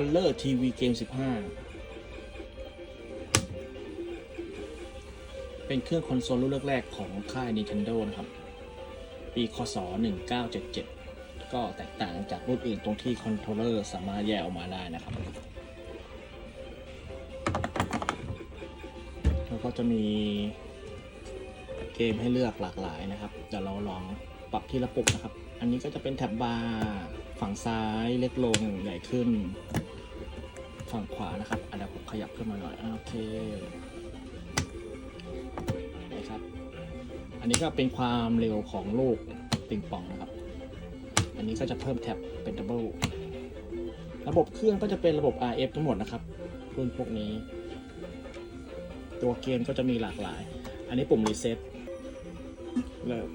Color TV Game 15 เป็นเครื่องคอนโซลรุ่นแรกๆของค่าย Nintendo นะครับ ปีคศ 1977 ก็แตกต่างจากรุ่นอื่นตรงที่คอนโทรลเลอร์สามารถแยกออกมาได้นะครับ แล้วก็จะมีเกมให้เลือกหลากหลายนะครับ เดี๋ยวเราลองปรับที่ระบบนะครับ อันนี้ก็จะเป็นแท็บบาร์ฝั่งซ้ายเล็กลงใหญ่ขึ้น ฝั่งขวานะครับอันดี๋ยวผมขยับขึ้นมาหน่อยโอเคนะครับอันนี้ก็เป็นความเร็วของลูกปิงปองนะครับ อันนี้ก็จะเพิ่มแท็บเป็นดับเบิลระบบเครื่องก็จะเป็นระบบ RF ทั้งหมดนะครับรุ่นพวกนี้ ตัวเกมก็จะมีหลากหลาย อันนี้ปุ่มรีเซ็ตเริ่ม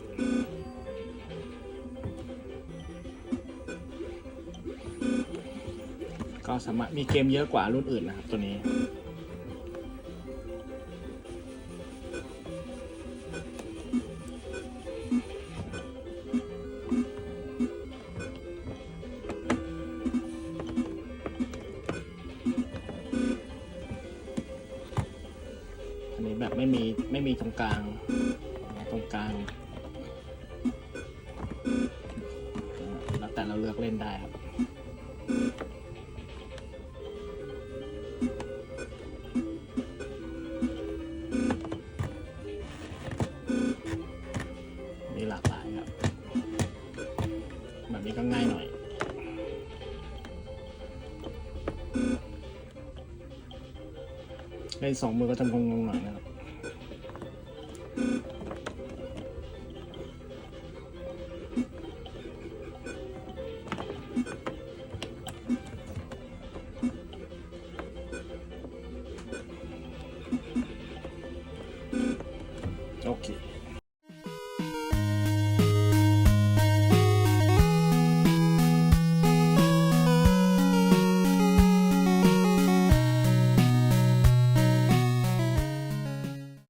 ก็สามารถมีเกมเยอะกว่ารุ่นอื่นนะครับตัวนี้อันนี้แบบไม่มีไม่มีตรงกลางตรงกลางแล้วแต่เราเลือกเล่นได้ครับ นี้ก็ง่ายหน่อย เล่นสองมือก็จะงงๆหน่อยนะครับ